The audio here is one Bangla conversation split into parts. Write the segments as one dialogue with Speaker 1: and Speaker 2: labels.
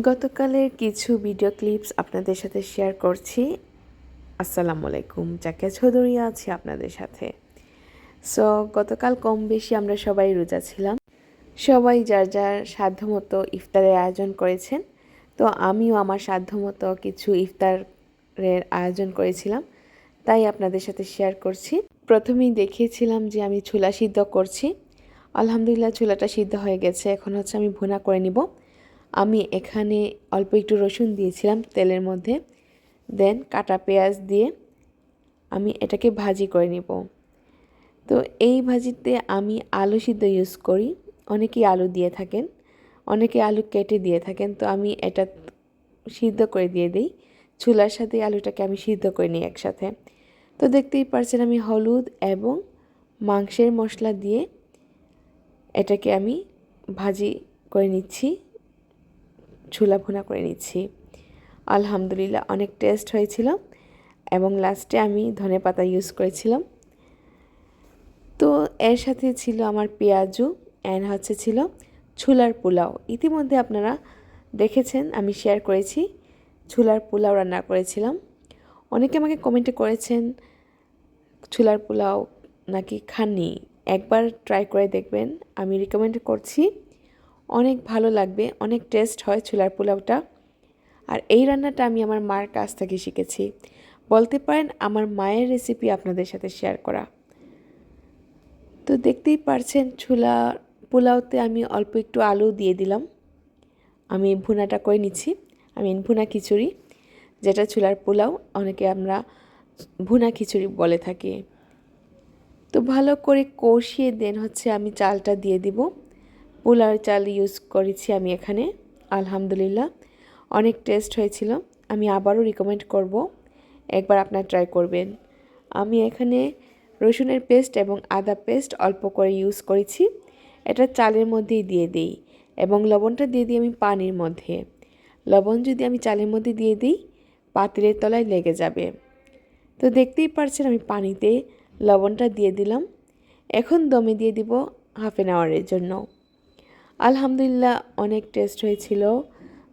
Speaker 1: গতকালের কিছু ভিডিও ক্লিপস আপনাদের সাথে শেয়ার করছি। আসসালামু আলাইকুম, জাকিয়া চৌধুরী আছি আপনাদের সাথে। সো গতকাল কম বেশি আমরা সবাই রোজা ছিলাম। সবাই যার যার সাধ্যমতো ইফতারের আয়োজন করেছেন। তো আমিও আমার সাধ্যমতো কিছু ইফতারের আয়োজন করেছিলাম। তাই আপনাদের সাথে শেয়ার করছি। প্রথমেই দেখিয়েছিলাম যে আমি ছোলা সিদ্ধ করছি। আলহামদুলিল্লাহ, ছোলাটা সিদ্ধ হয়ে গেছে। এখন হচ্ছে আমি ভুনা করে নিব। আমি এখানে অল্প একটু রসুন দিয়েছিলাম তেলের মধ্যে। দেন কাটা পেঁয়াজ দিয়ে আমি এটাকে ভাজি করে নিব। তো এই ভাজিতে আমি আলু সিদ্ধ ইউজ করি। অনেকেই আলু দিয়ে থাকেন, অনেকে আলু কেটে দিয়ে থাকেন। তো আমি এটা সিদ্ধ করে দিয়ে দিই। চুলার সাথে আলুটাকে আমি সিদ্ধ করে নিই একসাথে। তো দেখতেই পারছেন আমি হলুদ এবং মাংসের মশলা দিয়ে এটাকে আমি ভাজি করে নিচ্ছি। ছোলা করে নিচ্ছি। আলহামদুলিল্লাহ অনেক টেস্ট হয়েছিল এবং লাস্টে আমি ধনে পাতা ইউজ করেছিলাম। তো এর সাথে ছিল আমার পেঁয়াজু অ্যান্ড হচ্ছে ছিল ছোলার পোলাও। ইতিমধ্যে আপনারা দেখেছেন, আমি শেয়ার করেছি, ছোলার পোলাও রান্না করেছিলাম। অনেকে আমাকে কমেন্টে করেছেন, ছোলার পোলাও নাকি খাননি? একবার ট্রাই করে দেখবেন, আমি রিকমেন্ড করছি। অনেক ভালো লাগবে, অনেক টেস্ট হয় ছোলার পোলাওটা। আর এই রান্নাটা আমি আমার মার কাছ থেকে শিখেছি। বলতে পারেন আমার মায়ের রেসিপি আপনাদের সাথে শেয়ার করা। তো দেখতেই পারছেন ছোলা পোলাওতে আমি অল্প একটু আলু দিয়ে দিলাম। আমি ভুনাটা করে নিচ্ছি। আমি ভুনা খিচুড়ি, যেটা ছোলার পোলাও, অনেকে আমরা ভুনা খিচুড়ি বলে থাকি। তো ভালো করে কষিয়ে দেন হচ্ছে আমি চালটা দিয়ে দিব। পোলার চাল ইউজ করেছি আমি এখানে, আলহামদুলিল্লাহ। অনেক টেস্ট হয়েছিল। আমি আবারও রিকমেন্ড করব। একবার আপনার ট্রাই করবেন। আমি এখানে রসুনের পেস্ট এবং আদা পেস্ট অল্প করে ইউজ করেছি। এটা চালের মধ্যেই দিয়ে দিই এবং লবণটা দিয়ে দিই আমি পানির মধ্যে। লবণ যদি আমি চালের মধ্যে দিয়ে দিই পাত্রের তলায় লেগে যাবে। তো দেখতেই পারছেন আমি পানিতে লবণটা দিয়ে দিলাম। এখন দমে দিয়ে দিব হাফ অ্যান আওয়ারের জন্য। আলহামদুলিল্লাহ, অনেক টেস্ট হয়েছিল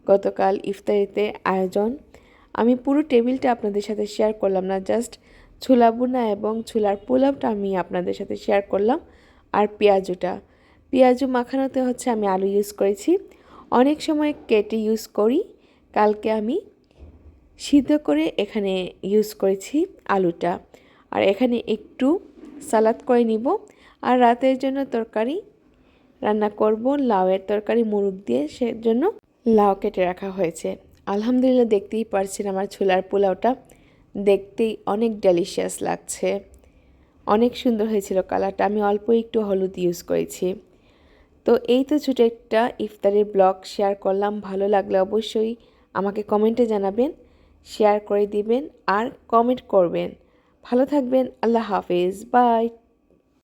Speaker 1: গতকাল ইফতারিতে আয়োজন। আমি পুরো টেবিলটা আপনাদের সাথে শেয়ার করলাম না জাস্ট ছোলা বুনা এবং ছোলার পোলাওটা আমি আপনাদের সাথে শেয়ার করলাম আর পেঁয়াজুটা। পেঁয়াজু মাখানোতে হচ্ছে আমি আলু ইউজ করেছি। অনেক সময় কেটে ইউজ করি, কালকে আমি সিদ্ধ করে এখানে ইউজ করেছি আলুটা। আর এখানে একটু সালাদ করে নিব। আর রাতের জন্য তরকারি রান্না করব, লাউয়ের তরকারি মুরগ দিয়ে সেজন্য লাউ কেটে রাখা হয়েছে। আলহামদুলিল্লাহ দেখতেই পারছেন আমার ছোলার পোলাওটা। দেখতেই অনেক ডেলিশিয়াস লাগছে। অনেক সুন্দর হয়েছিল কালারটা। আমি অল্প একটু হলুদ ইউজ করেছি। তো এই তো ছোটো একটা ইফতারের ব্লগ শেয়ার করলাম। ভালো লাগলে অবশ্যই আমাকে কমেন্টে জানাবেন শেয়ার করে দিবেন আর কমেন্ট করবেন। ভালো থাকবেন। আল্লাহ হাফেজ। বাই